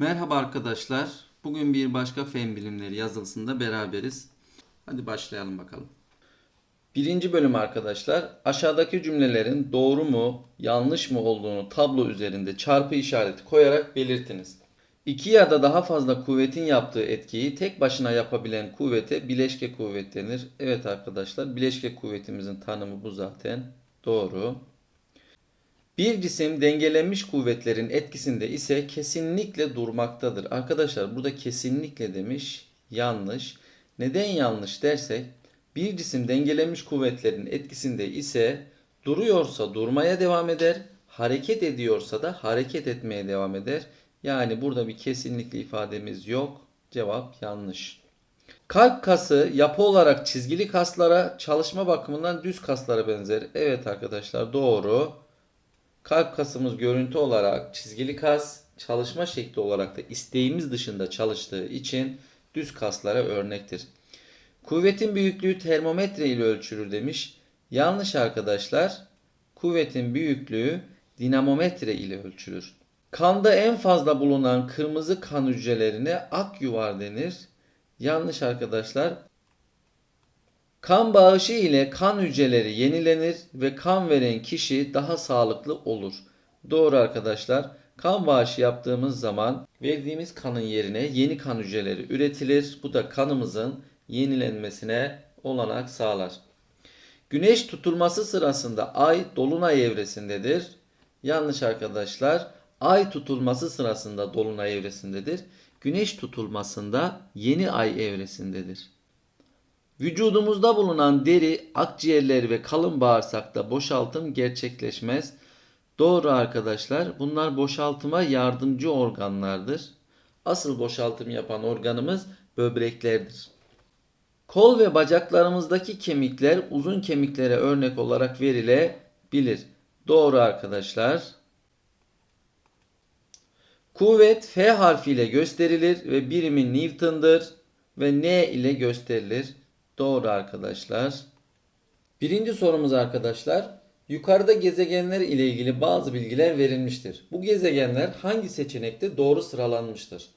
Merhaba arkadaşlar. Bugün bir başka fen bilimleri yazılısında beraberiz. Hadi başlayalım bakalım. Birinci bölüm arkadaşlar. Aşağıdaki cümlelerin doğru mu, yanlış mı olduğunu tablo üzerinde çarpı işareti koyarak belirtiniz. İki ya da daha fazla kuvvetin yaptığı etkiyi tek başına yapabilen kuvvete bileşke kuvvet denir. Evet arkadaşlar, bileşke kuvvetimizin tanımı bu zaten. Doğru. Bir cisim dengelenmiş kuvvetlerin etkisinde ise kesinlikle durmaktadır. Arkadaşlar burada kesinlikle demiş. Yanlış. Neden yanlış dersek bir cisim dengelenmiş kuvvetlerin etkisinde ise duruyorsa durmaya devam eder, hareket ediyorsa da hareket etmeye devam eder. Yani burada bir kesinlikle ifademiz yok. Cevap yanlış. Kalp kası yapı olarak çizgili kaslara, çalışma bakımından düz kaslara benzer. Evet arkadaşlar doğru. Kalp kasımız görüntü olarak çizgili kas, çalışma şekli olarak da isteğimiz dışında çalıştığı için düz kaslara örnektir. Kuvvetin büyüklüğü termometre ile ölçülür demiş. Yanlış arkadaşlar. Kuvvetin büyüklüğü dinamometre ile ölçülür. Kanda en fazla bulunan kırmızı kan hücrelerine ak yuvar denir. Yanlış arkadaşlar. Kan bağışı ile kan hücreleri yenilenir ve kan veren kişi daha sağlıklı olur. Doğru arkadaşlar. Kan bağışı yaptığımız zaman verdiğimiz kanın yerine yeni kan hücreleri üretilir. Bu da kanımızın yenilenmesine olanak sağlar. Güneş tutulması sırasında ay dolunay evresindedir. Yanlış arkadaşlar. Ay tutulması sırasında dolunay evresindedir. Güneş tutulmasında yeni ay evresindedir. Vücudumuzda bulunan deri, akciğerler ve kalın bağırsakta boşaltım gerçekleşmez. Doğru arkadaşlar. Bunlar boşaltıma yardımcı organlardır. Asıl boşaltım yapan organımız böbreklerdir. Kol ve bacaklarımızdaki kemikler uzun kemiklere örnek olarak verilebilir. Doğru arkadaşlar. Kuvvet F harfiyle gösterilir ve birimi Newton'dır ve N ile gösterilir. Doğru arkadaşlar. Birinci sorumuz arkadaşlar. Yukarıda gezegenler ile ilgili bazı bilgiler verilmiştir. Bu gezegenler hangi seçenekte doğru sıralanmıştır?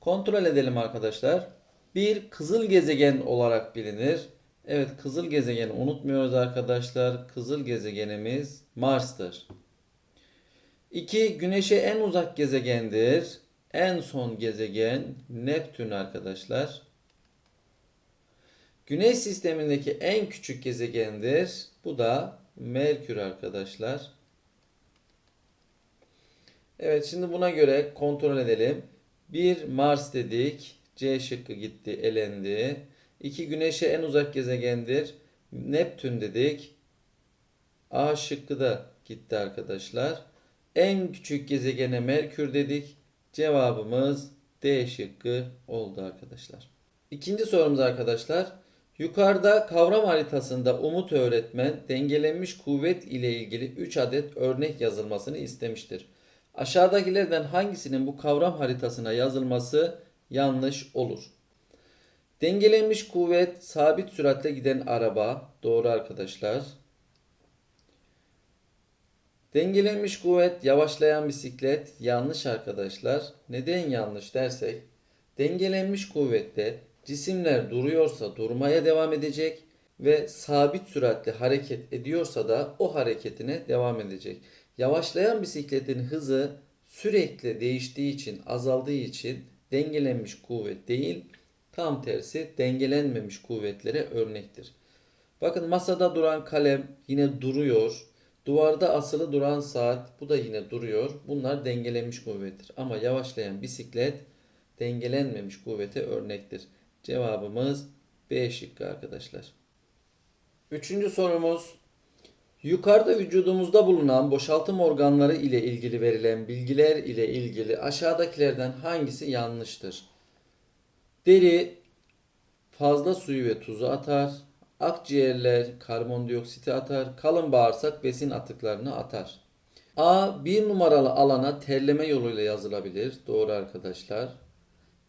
Kontrol edelim arkadaşlar. Bir kızıl gezegen olarak bilinir. Evet kızıl gezegeni unutmuyoruz arkadaşlar. Kızıl gezegenimiz Mars'tır. 2. Güneşe en uzak gezegendir. En son gezegen Neptün arkadaşlar. Güneş sistemindeki en küçük gezegendir. Bu da Merkür arkadaşlar. Evet şimdi buna göre kontrol edelim. 1 Mars dedik. C şıkkı gitti, elendi. 2 Güneş'e en uzak gezegendir. Neptün dedik. A şıkkı da gitti arkadaşlar. En küçük gezegene Merkür dedik. Cevabımız D şıkkı oldu arkadaşlar. İkinci sorumuz arkadaşlar. Yukarıda kavram haritasında Umut öğretmen dengelenmiş kuvvet ile ilgili 3 adet örnek yazılmasını istemiştir. Aşağıdakilerden hangisinin bu kavram haritasına yazılması yanlış olur? Dengelenmiş kuvvet sabit süratle giden araba. Doğru arkadaşlar. Dengelenmiş kuvvet yavaşlayan bisiklet. Yanlış arkadaşlar. Neden yanlış dersek dengelenmiş kuvvette cisimler duruyorsa durmaya devam edecek ve sabit süratle hareket ediyorsa da o hareketine devam edecek. Yavaşlayan bisikletin hızı sürekli değiştiği için, azaldığı için dengelenmiş kuvvet değil, tam tersi dengelenmemiş kuvvetlere örnektir. Bakın masada duran kalem yine duruyor. Duvarda asılı duran saat bu da yine duruyor. Bunlar dengelenmiş kuvvettir. Ama yavaşlayan bisiklet dengelenmemiş kuvvete örnektir. Cevabımız B şıkkı arkadaşlar. Üçüncü sorumuz. Yukarıda vücudumuzda bulunan boşaltım organları ile ilgili verilen bilgiler ile ilgili aşağıdakilerden hangisi yanlıştır? Deri fazla suyu ve tuzu atar. Akciğerler karbondioksiti atar. Kalın bağırsak besin atıklarını atar. A. Bir numaralı alana terleme yoluyla yazılabilir. Doğru arkadaşlar.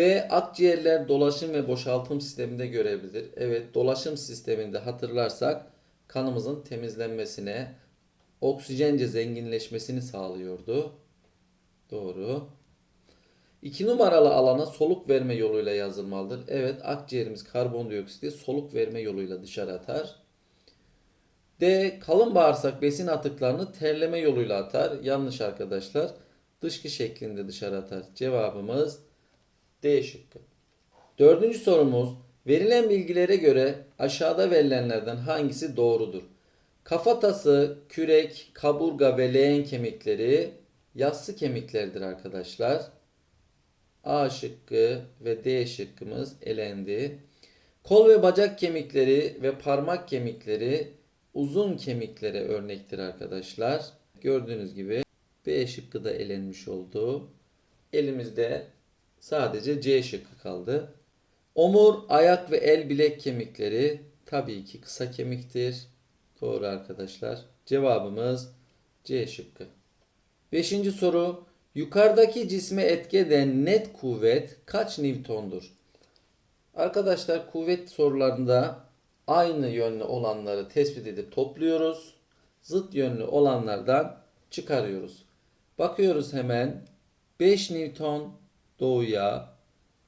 B. Akciğerler dolaşım ve boşaltım sisteminde görevlidir. Evet dolaşım sisteminde hatırlarsak kanımızın temizlenmesine, oksijence zenginleşmesini sağlıyordu. Doğru. 2 numaralı alana soluk verme yoluyla yazılmalıdır. Evet akciğerimiz karbondioksiti soluk verme yoluyla dışarı atar. D. Kalın bağırsak besin atıklarını terleme yoluyla atar. Yanlış arkadaşlar. Dışkı şeklinde dışarı atar. Cevabımız D şıkkı. Dördüncü sorumuz. Verilen bilgilere göre aşağıda verilenlerden hangisi doğrudur? Kafatası, kürek, kaburga ve leğen kemikleri yassı kemiklerdir arkadaşlar. A şıkkı ve D şıkkımız elendi. Kol ve bacak kemikleri ve parmak kemikleri uzun kemiklere örnektir arkadaşlar. Gördüğünüz gibi B şıkkı da elenmiş oldu. Elimizde sadece C şıkkı kaldı. Omur, ayak ve el bilek kemikleri tabii ki kısa kemiktir. Doğru arkadaşlar. Cevabımız C şıkkı. Beşinci soru. Yukarıdaki cisme etki eden net kuvvet kaç Newton'dur? Arkadaşlar kuvvet sorularında aynı yönlü olanları tespit edip topluyoruz. Zıt yönlü olanlardan çıkarıyoruz. Bakıyoruz hemen 5 Newton doğuya,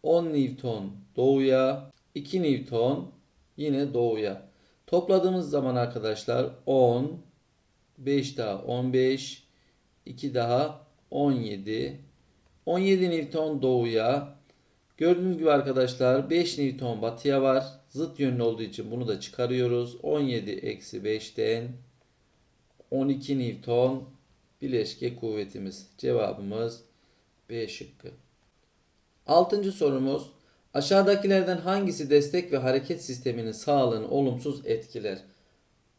10 Newton doğuya, 2 Newton yine doğuya. Topladığımız zaman arkadaşlar 10, 5 daha 15, 2 daha 17. 17 Newton doğuya. Gördüğünüz gibi arkadaşlar 5 Newton batıya var. Zıt yönlü olduğu için bunu da çıkarıyoruz. 17 eksi 5'ten 12 Newton bileşke kuvvetimiz. Cevabımız B şıkkı. Altıncı sorumuz. Aşağıdakilerden hangisi destek ve hareket sisteminin sağlığını olumsuz etkiler?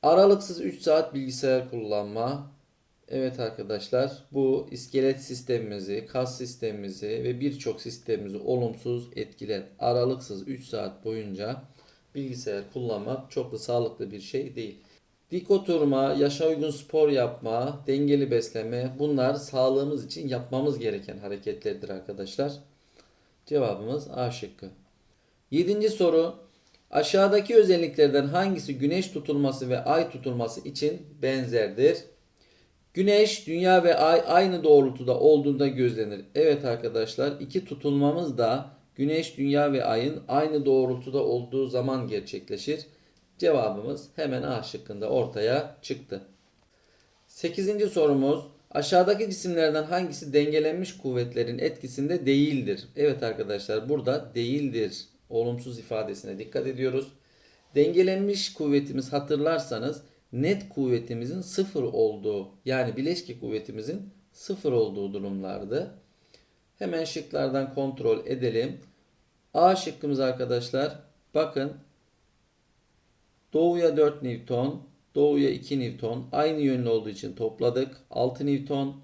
Aralıksız 3 saat bilgisayar kullanma. Evet arkadaşlar bu iskelet sistemimizi, kas sistemimizi ve birçok sistemimizi olumsuz etkiler. Aralıksız 3 saat boyunca bilgisayar kullanmak çok da sağlıklı bir şey değil. Dik oturma, yaşa uygun spor yapma, dengeli besleme bunlar sağlığımız için yapmamız gereken hareketlerdir arkadaşlar. Cevabımız A şıkkı. Yedinci soru. Aşağıdaki özelliklerden hangisi güneş tutulması ve ay tutulması için benzerdir? Güneş, dünya ve ay aynı doğrultuda olduğunda gözlenir. Evet arkadaşlar iki tutulmamız da güneş, dünya ve ayın aynı doğrultuda olduğu zaman gerçekleşir. Cevabımız hemen A şıkkında ortaya çıktı. Sekizinci sorumuz. Aşağıdaki cisimlerden hangisi dengelenmiş kuvvetlerin etkisinde değildir? Evet arkadaşlar burada değildir olumsuz ifadesine dikkat ediyoruz. Dengelenmiş kuvvetimiz hatırlarsanız net kuvvetimizin sıfır olduğu yani bileşke kuvvetimizin sıfır olduğu durumlardı. Hemen şıklardan kontrol edelim. A şıkkımız arkadaşlar bakın doğuya 4 Newton, doğuya 2 Newton aynı yönlü olduğu için topladık. 6 Newton,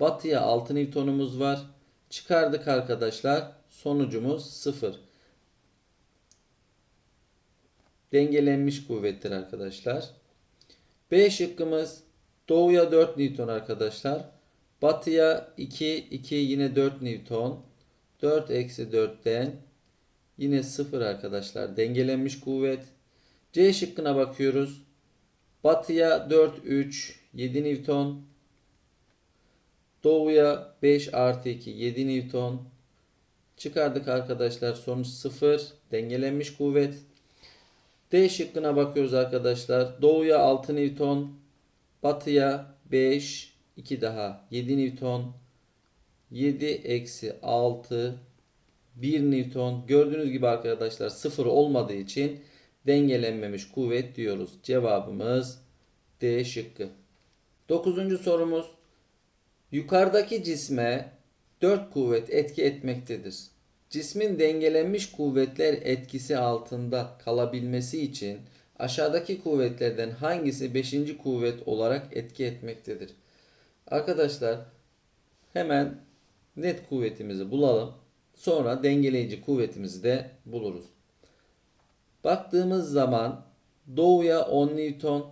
batıya 6 Newton'umuz var. Çıkardık arkadaşlar. Sonucumuz 0. Dengelenmiş kuvvettir arkadaşlar. B şıkkımız doğuya 4 Newton arkadaşlar. Batıya 2, 2 yine 4 Newton. 4 eksi 4'ten yine 0 arkadaşlar. Dengelenmiş kuvvet. C şıkkına bakıyoruz. Batıya 4, 3, 7 Newton. Doğuya 5 artı 2, 7 Newton. Çıkardık arkadaşlar. Sonuç 0. Dengelenmiş kuvvet. D şıkkına bakıyoruz arkadaşlar. Doğuya 6 Newton, batıya 5, 2 daha 7 Newton, 7 eksi 6, 1 Newton. Gördüğünüz gibi arkadaşlar 0 olmadığı için dengelenmemiş kuvvet diyoruz. Cevabımız D şıkkı. Dokuzuncu sorumuz. Yukarıdaki cisme 4 kuvvet etki etmektedir. Cismin dengelenmiş kuvvetler etkisi altında kalabilmesi için aşağıdaki kuvvetlerden hangisi 5. kuvvet olarak etki etmektedir? Arkadaşlar hemen net kuvvetimizi bulalım. Sonra dengeleyici kuvvetimizi de buluruz. Baktığımız zaman doğuya 10 Newton.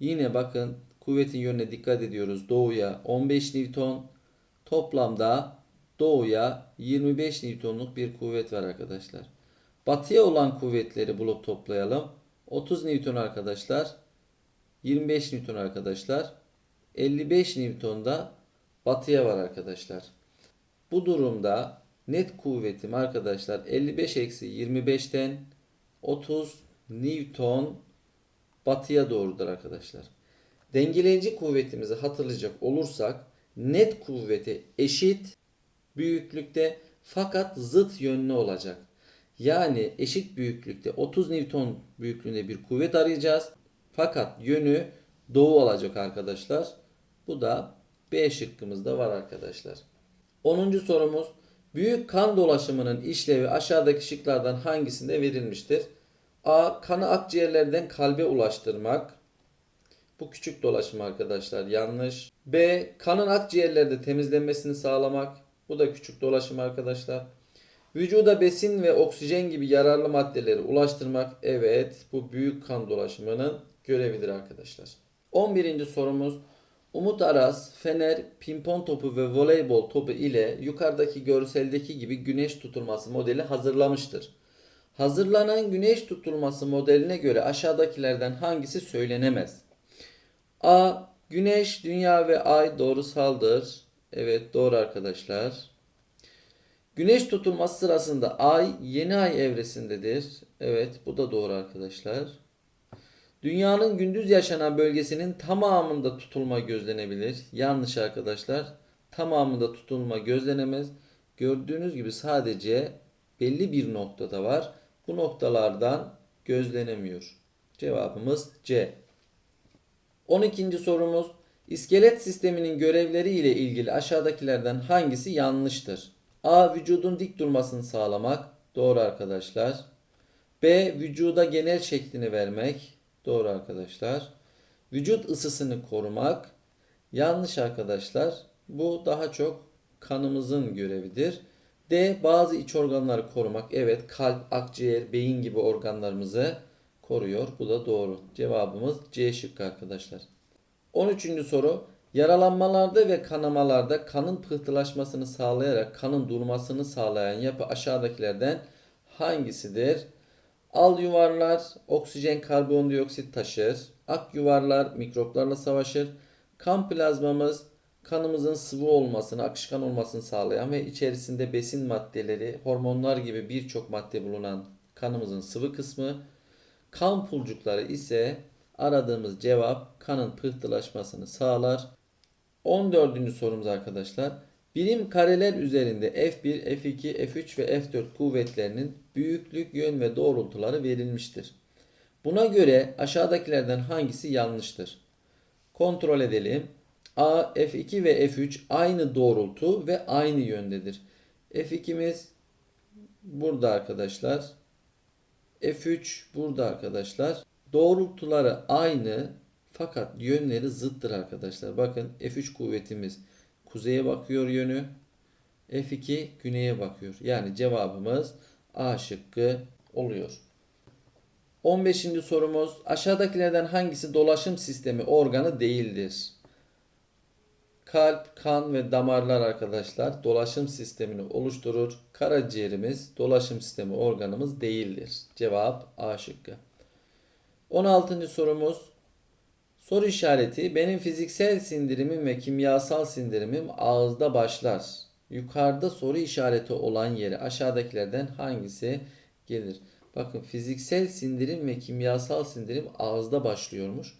Yine bakın kuvvetin yönüne dikkat ediyoruz. Doğuya 15 Newton. Toplamda doğuya 25 Newton'luk bir kuvvet var arkadaşlar. Batıya olan kuvvetleri bulup toplayalım. 30 Newton arkadaşlar. 25 Newton arkadaşlar. 55 Newton da batıya var arkadaşlar. Bu durumda net kuvvetim arkadaşlar 55 eksi 25'ten 30 Newton batıya doğrudur arkadaşlar. Dengeleyici kuvvetimizi hatırlayacak olursak net kuvveti eşit büyüklükte fakat zıt yönlü olacak. Yani eşit büyüklükte 30 Newton büyüklüğünde bir kuvvet arayacağız. Fakat yönü doğu olacak arkadaşlar. Bu da B şıkkımızda var arkadaşlar. 10. sorumuz büyük kan dolaşımının işlevi aşağıdaki şıklardan hangisinde verilmiştir? A. Kanı akciğerlerden kalbe ulaştırmak. Bu küçük dolaşım arkadaşlar yanlış. B. Kanın akciğerlerde temizlenmesini sağlamak. Bu da küçük dolaşım arkadaşlar. Vücuda besin ve oksijen gibi yararlı maddeleri ulaştırmak. Evet bu büyük kan dolaşımının görevidir arkadaşlar. 11. sorumuz. Umut Aras, Fener, pimpon topu ve voleybol topu ile yukarıdaki görseldeki gibi güneş tutulması modeli hazırlamıştır. Hazırlanan güneş tutulması modeline göre aşağıdakilerden hangisi söylenemez? A. Güneş, Dünya ve Ay doğrusaldır. Evet doğru arkadaşlar. Güneş tutulması sırasında Ay yeni ay evresindedir. Evet bu da doğru arkadaşlar. Dünyanın gündüz yaşanan bölgesinin tamamında tutulma gözlenebilir. Yanlış arkadaşlar. Tamamında tutulma gözlenemez. Gördüğünüz gibi sadece belli bir noktada var. Bu noktalardan gözlenemiyor. Cevabımız C. 12. sorumuz İskelet sisteminin görevleri ile ilgili aşağıdakilerden hangisi yanlıştır? A. Vücudun dik durmasını sağlamak. Doğru arkadaşlar. B. Vücuda genel şeklini vermek. Doğru arkadaşlar. Vücut ısısını korumak. Yanlış arkadaşlar. Bu daha çok kanımızın görevidir. D. Bazı iç organları korumak. Evet kalp, akciğer, beyin gibi organlarımızı koruyor. Bu da doğru. Cevabımız C şıkkı arkadaşlar. 13. soru. Yaralanmalarda ve kanamalarda kanın pıhtılaşmasını sağlayarak kanın durmasını sağlayan yapı aşağıdakilerden hangisidir? Al yuvarlar oksijen karbondioksit taşır. Ak yuvarlar mikroplarla savaşır. Kan plazmamız kanımızın sıvı olmasını, akışkan olmasını sağlayan ve içerisinde besin maddeleri, hormonlar gibi birçok madde bulunan kanımızın sıvı kısmı. Kan pulcukları ise aradığımız cevap kanın pıhtılaşmasını sağlar. 14. sorumuz arkadaşlar. Birim kareler üzerinde F1, F2, F3 ve F4 kuvvetlerinin büyüklük, yön ve doğrultuları verilmiştir. Buna göre aşağıdakilerden hangisi yanlıştır? Kontrol edelim. A, F2 ve F3 aynı doğrultu ve aynı yöndedir. F2'miz burada arkadaşlar. F3 burada arkadaşlar. Doğrultuları aynı fakat yönleri zıttır arkadaşlar. Bakın F3 kuvvetimiz kuzeye bakıyor yönü. F2 güneye bakıyor. Yani cevabımız A şıkkı oluyor. 15. sorumuz aşağıdakilerden hangisi dolaşım sistemi organı değildir? Kalp, kan ve damarlar arkadaşlar dolaşım sistemini oluşturur. Karaciğerimiz dolaşım sistemi organımız değildir. Cevap A şıkkı. 16. sorumuz soru işareti benim fiziksel sindirimim ve kimyasal sindirimim ağızda başlar. Yukarıda soru işareti olan yere aşağıdakilerden hangisi gelir? Bakın fiziksel sindirim ve kimyasal sindirim ağızda başlıyormuş.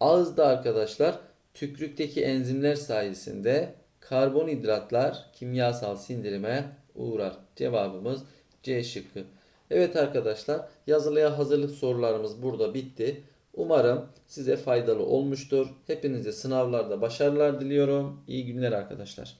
Ağızda arkadaşlar tükrükteki enzimler sayesinde karbonhidratlar kimyasal sindirime uğrar. Cevabımız C şıkkı. Evet arkadaşlar yazılıya hazırlık sorularımız burada bitti. Umarım size faydalı olmuştur. Hepinize sınavlarda başarılar diliyorum. İyi günler arkadaşlar.